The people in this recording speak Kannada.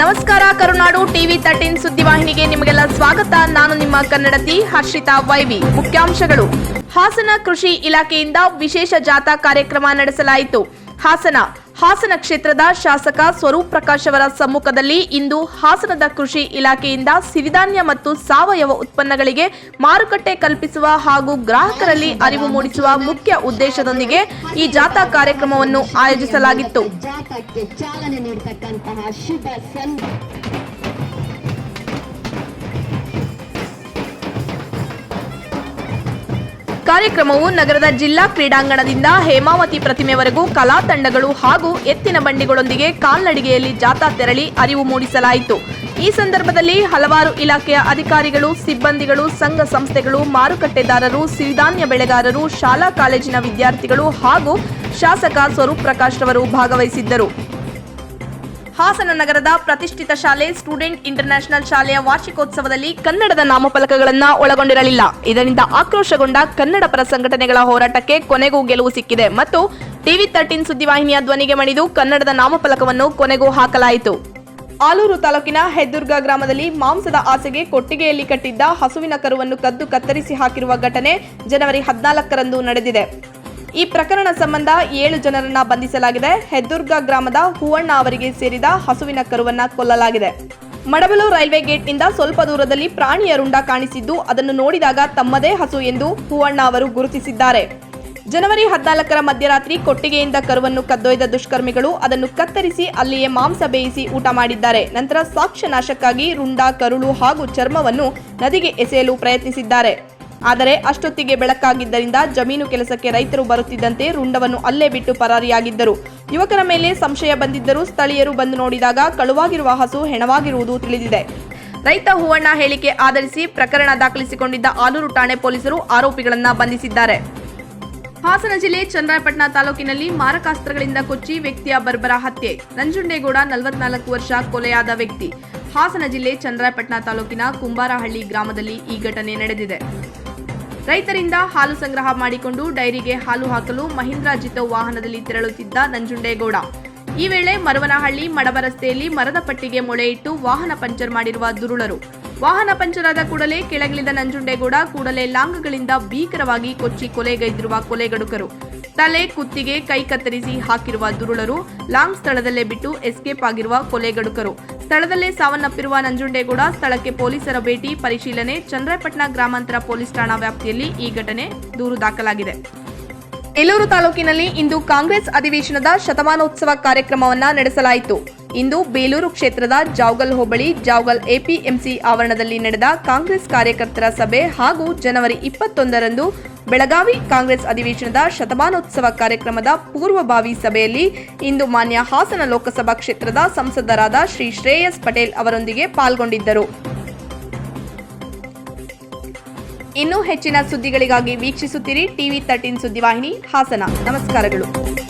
ನಮಸ್ಕಾರ, ಕರುನಾಡು ಟಿವಿ ತರ್ಟೀನ್ ಸುದ್ದಿವಾಹಿನಿಗೆ ನಿಮಗೆಲ್ಲ ಸ್ವಾಗತ. ನಾನು ನಿಮ್ಮ ಕನ್ನಡತಿ ಹರ್ಷಿತಾ ವೈವಿ. ಮುಖ್ಯಾಂಶಗಳು. ಹಾಸನ ಕೃಷಿ ಇಲಾಖೆಯಿಂದ ವಿಶೇಷ ಜಾಥಾ ಕಾರ್ಯಕ್ರಮ ನಡೆಸಲಾಯಿತು. ಹಾಸನ ಹಾಸನ ಕ್ಷೇತ್ರದ ಶಾಸಕ ಸ್ವರೂಪ್ ಪ್ರಕಾಶ್ ಅವರ ಸಮ್ಮುಖದಲ್ಲಿ ಇಂದು ಹಾಸನದ ಕೃಷಿ ಇಲಾಖೆಯಿಂದ ಸಿರಿಧಾನ್ಯ ಮತ್ತು ಸಾವಯವ ಉತ್ಪನ್ನಗಳಿಗೆ ಮಾರುಕಟ್ಟೆ ಕಲ್ಪಿಸುವ ಹಾಗೂ ಗ್ರಾಹಕರಲ್ಲಿ ಅರಿವು ಮೂಡಿಸುವ ಮುಖ್ಯ ಉದ್ದೇಶದೊಂದಿಗೆ ಈ ಜಾಥಾ ಕಾರ್ಯಕ್ರಮವನ್ನು ಆಯೋಜಿಸಲಾಗಿತ್ತು. ಕಾರ್ಯಕ್ರಮವು ನಗರದ ಜಿಲ್ಲಾ ಕ್ರೀಡಾಂಗಣದಿಂದ ಹೇಮಾವತಿ ಪ್ರತಿಮೆವರೆಗೂ ಕಲಾ ತಂಡಗಳು ಹಾಗೂ ಎತ್ತಿನ ಬಂಡಿಗಳೊಂದಿಗೆ ಕಾಲ್ನಡಿಗೆಯಲ್ಲಿ ಜಾಥಾ ತೆರಳಿ ಅರಿವು ಮೂಡಿಸಲಾಯಿತು. ಈ ಸಂದರ್ಭದಲ್ಲಿ ಹಲವಾರು ಇಲಾಖೆಯ ಅಧಿಕಾರಿಗಳು, ಸಿಬ್ಬಂದಿಗಳು, ಸಂಘ ಸಂಸ್ಥೆಗಳು, ಮಾರುಕಟ್ಟೆದಾರರು, ಸಿರಿಧಾನ್ಯ ಬೆಳೆಗಾರರು, ಶಾಲಾ ಕಾಲೇಜಿನ ವಿದ್ಯಾರ್ಥಿಗಳು ಹಾಗೂ ಶಾಸಕ ಸ್ವರೂಪ್ ಪ್ರಕಾಶ್ ರವರು ಭಾಗವಹಿಸಿದ್ದರು. ಹಾಸನ ನಗರದ ಪ್ರತಿಷ್ಠಿತ ಶಾಲೆ ಸ್ಟೂಡೆಂಟ್ ಇಂಟರ್ನ್ಯಾಷನಲ್ ಶಾಲೆಯ ವಾರ್ಷಿಕೋತ್ಸವದಲ್ಲಿ ಕನ್ನಡದ ನಾಮಫಲಕಗಳನ್ನು ಒಳಗೊಂಡಿರಲಿಲ್ಲ. ಇದರಿಂದ ಆಕ್ರೋಶಗೊಂಡ ಕನ್ನಡ ಪರ ಸಂಘಟನೆಗಳ ಹೋರಾಟಕ್ಕೆ ಕೊನೆಗೂ ಗೆಲುವು ಸಿಕ್ಕಿದೆ ಮತ್ತು ಟಿವಿ ತರ್ಟೀನ್ ಸುದ್ದಿವಾಹಿನಿಯ ಧ್ವನಿಗೆ ಮಣಿದು ಕನ್ನಡದ ನಾಮಫಲಕವನ್ನು ಕೊನೆಗೂ ಹಾಕಲಾಯಿತು. ಆಲೂರು ತಾಲೂಕಿನ ಹೆದ್ದುರ್ಗ ಗ್ರಾಮದಲ್ಲಿ ಮಾಂಸದ ಆಸೆಗೆ ಕೊಟ್ಟಿಗೆಯಲ್ಲಿ ಕಟ್ಟಿದ್ದ ಹಸುವಿನ ಕರುವನ್ನು ಕದ್ದು ಕತ್ತರಿಸಿ ಹಾಕಿರುವ ಘಟನೆ ಜನವರಿ ಹದಿನಾಲ್ಕರಂದು ನಡೆದಿದೆ. ಈ ಪ್ರಕರಣ ಸಂಬಂಧ ಏಳು ಜನರನ್ನ ಬಂಧಿಸಲಾಗಿದೆ. ಹೆದ್ದುರ್ಗ ಗ್ರಾಮದ ಹೂವಣ್ಣ ಅವರಿಗೆ ಸೇರಿದ ಹಸುವಿನ ಕರುವನ್ನ ಕೊಲ್ಲಲಾಗಿದೆ. ಮಡಬಲು ರೈಲ್ವೆ ಗೇಟ್ನಿಂದ ಸ್ವಲ್ಪ ದೂರದಲ್ಲಿ ಪ್ರಾಣಿಯ ರುಂಡ ಕಾಣಿಸಿದ್ದು, ಅದನ್ನು ನೋಡಿದಾಗ ತಮ್ಮದೇ ಹಸು ಎಂದು ಹೂವಣ್ಣ ಅವರು ಗುರುತಿಸಿದ್ದಾರೆ. ಜನವರಿ ಹದಿನಾಲ್ಕರ ಮಧ್ಯರಾತ್ರಿ ಕೊಟ್ಟಿಗೆಯಿಂದ ಕರುವನ್ನು ಕದ್ದೊಯ್ದ ದುಷ್ಕರ್ಮಿಗಳು ಅದನ್ನು ಕತ್ತರಿಸಿ ಅಲ್ಲಿಯೇ ಮಾಂಸ ಬೇಯಿಸಿ ಊಟ ಮಾಡಿದ್ದಾರೆ. ನಂತರ ಸಾಕ್ಷ್ಯ ನಾಶಕ್ಕಾಗಿ ರುಂಡ, ಕರುಳು ಹಾಗೂ ಚರ್ಮವನ್ನು ನದಿಗೆ ಎಸೆಯಲು ಪ್ರಯತ್ನಿಸಿದ್ದಾರೆ. ಆದರೆ ಅಷ್ಟೊತ್ತಿಗೆ ಬೆಳಕಾಗಿದ್ದರಿಂದ ಜಮೀನು ಕೆಲಸಕ್ಕೆ ರೈತರು ಬರುತ್ತಿದ್ದಂತೆ ರುಂಡವನ್ನು ಅಲ್ಲೇ ಬಿಟ್ಟು ಪರಾರಿಯಾಗಿದ್ದರು. ಯುವಕರ ಮೇಲೆ ಸಂಶಯ ಬಂದಿದ್ದರೂ ಸ್ಥಳೀಯರು ಬಂದು ನೋಡಿದಾಗ ಕಳುವಾಗಿರುವ ಹಸು ಹೆಣವಾಗಿರುವುದು ತಿಳಿದಿದೆ. ರೈತ ಹೂವಣ್ಣ ಹೇಳಿಕೆ ಆಧರಿಸಿ ಪ್ರಕರಣ ದಾಖಲಿಸಿಕೊಂಡಿದ್ದ ಆಲೂರು ಠಾಣೆ ಪೊಲೀಸರು ಆರೋಪಿಗಳನ್ನು ಬಂಧಿಸಿದ್ದಾರೆ. ಹಾಸನ ಜಿಲ್ಲೆ ಚನ್ನರಾಯಪಟ್ಟಣ ತಾಲೂಕಿನಲ್ಲಿ ಮಾರಕಾಸ್ತ್ರಗಳಿಂದ ಕೊಚ್ಚಿ ವ್ಯಕ್ತಿಯ ಬರ್ಬರ ಹತ್ಯೆ. ನಂಜುಂಡೇಗೌಡ ನಲವತ್ನಾಲ್ಕು ವರ್ಷ ಕೊಲೆಯಾದ ವ್ಯಕ್ತಿ. ಹಾಸನ ಜಿಲ್ಲೆ ಚನ್ನರಾಯಪಟ್ಟಣ ತಾಲೂಕಿನ ಕುಂಬಾರಹಳ್ಳಿ ಗ್ರಾಮದಲ್ಲಿ ಈ ಘಟನೆ ನಡೆದಿದೆ. ರೈತರಿಂದ ಹಾಲು ಸಂಗ್ರಹ ಮಾಡಿಕೊಂಡು ಡೈರಿಗೆ ಹಾಲು ಹಾಕಲು ಮಹೀಂದ್ರ ಜಿತೋ ವಾಹನದಲ್ಲಿ ತೆರಳುತ್ತಿದ್ದ ನಂಜುಂಡೇಗೌಡ. ಈ ವೇಳೆ ಮರವನಹಳ್ಳಿ ಮಡಬ ರಸ್ತೆಯಲ್ಲಿ ಮರದ ಪಟ್ಟಿಗೆ ಮೊಳೆಯಿಟ್ಟು ವಾಹನ ಪಂಚರ್ ಮಾಡಿರುವ ದುರುಳರು. ವಾಹನ ಪಂಚರಾದ ಕೂಡಲೇ ಕೆಳಗಿಳಿದ ನಂಜುಂಡೇಗೌಡ ಕೂಡಲೇ ಲಾಂಗ್ಗಳಿಂದ ಭೀಕರವಾಗಿ ಕೊಚ್ಚಿ ಕೊಲೆಗೈದಿರುವ ಕೊಲೆಗಡುಕರು ತಲೆ, ಕುತ್ತಿಗೆ, ಕೈ ಕತ್ತರಿಸಿ ಹಾಕಿರುವ ದುರುಳರು ಲಾಂಗ್ ಸ್ಥಳದಲ್ಲೇ ಬಿಟ್ಟು ಎಸ್ಕೇಪ್ ಆಗಿರುವ ಕೊಲೆಗಡುಕರು ಸ್ಥಳದಲ್ಲೇ ಸಾವನ್ನಪ್ಪಿರುವ ನಂಜುಂಡೇಗೌಡ, ಸ್ಥಳಕ್ಕೆ ಪೊಲೀಸರ ಭೇಟಿ, ಪರಿಶೀಲನೆ, ಚಂದ್ರಪಟ್ಟಣ ಗ್ರಾಮಾಂತರ ಪೊಲೀಸ್ ಠಾಣಾ ವ್ಯಾಪ್ತಿಯಲ್ಲಿ ಈ ಘಟನೆ ದೂರು ದಾಖಲಾಗಿದೆ. ಎಲ್ಲೂರು ತಾಲೂಕಿನಲ್ಲಿ ಇಂದು ಕಾಂಗ್ರೆಸ್ ಅಧಿವೇಶನದ ಶತಮಾನೋತ್ಸವ ಕಾರ್ಯಕ್ರಮವನ್ನು ನಡೆಸಲಾಯಿತು. ಇಂದು ಬೇಲೂರು ಕ್ಷೇತ್ರದ ಜಾವಗಲ್ ಹೋಬಳಿ, ಜಾವಗಲ್ ಎಪಿಎಂಸಿ ಆವರಣದಲ್ಲಿ ನಡೆದ ಕಾಂಗ್ರೆಸ್ ಕಾರ್ಯಕರ್ತರ ಸಭೆ ಹಾಗೂ ಜನವರಿ ಇಪ್ಪತ್ತೊಂದರಂದು ಬೆಳಗಾವಿ ಕಾಂಗ್ರೆಸ್ ಅಧಿವೇಶನದ ಶತಮಾನೋತ್ಸವ ಕಾರ್ಯಕ್ರಮದ ಪೂರ್ವಭಾವಿ ಸಭೆಯಲ್ಲಿ ಇಂದು ಮಾನ್ಯ ಹಾಸನ ಲೋಕಸಭಾ ಕ್ಷೇತ್ರದ ಸಂಸದರಾದ ಶ್ರೀ ಶ್ರೇಯಸ್ ಪಟೇಲ್ ಅವರೊಂದಿಗೆ ಪಾಲ್ಗೊಂಡಿದ್ದರು. ಇನ್ನೂ ಹೆಚ್ಚಿನ ಸುದ್ದಿಗಳಿಗಾಗಿ ವೀಕ್ಷಿಸುತ್ತಿರಿ ಟಿವಿ ತರ್ಟೀನ್ ಸುದ್ದಿವಾಹಿನಿ ಹಾಸನ. ನಮಸ್ಕಾರಗಳು.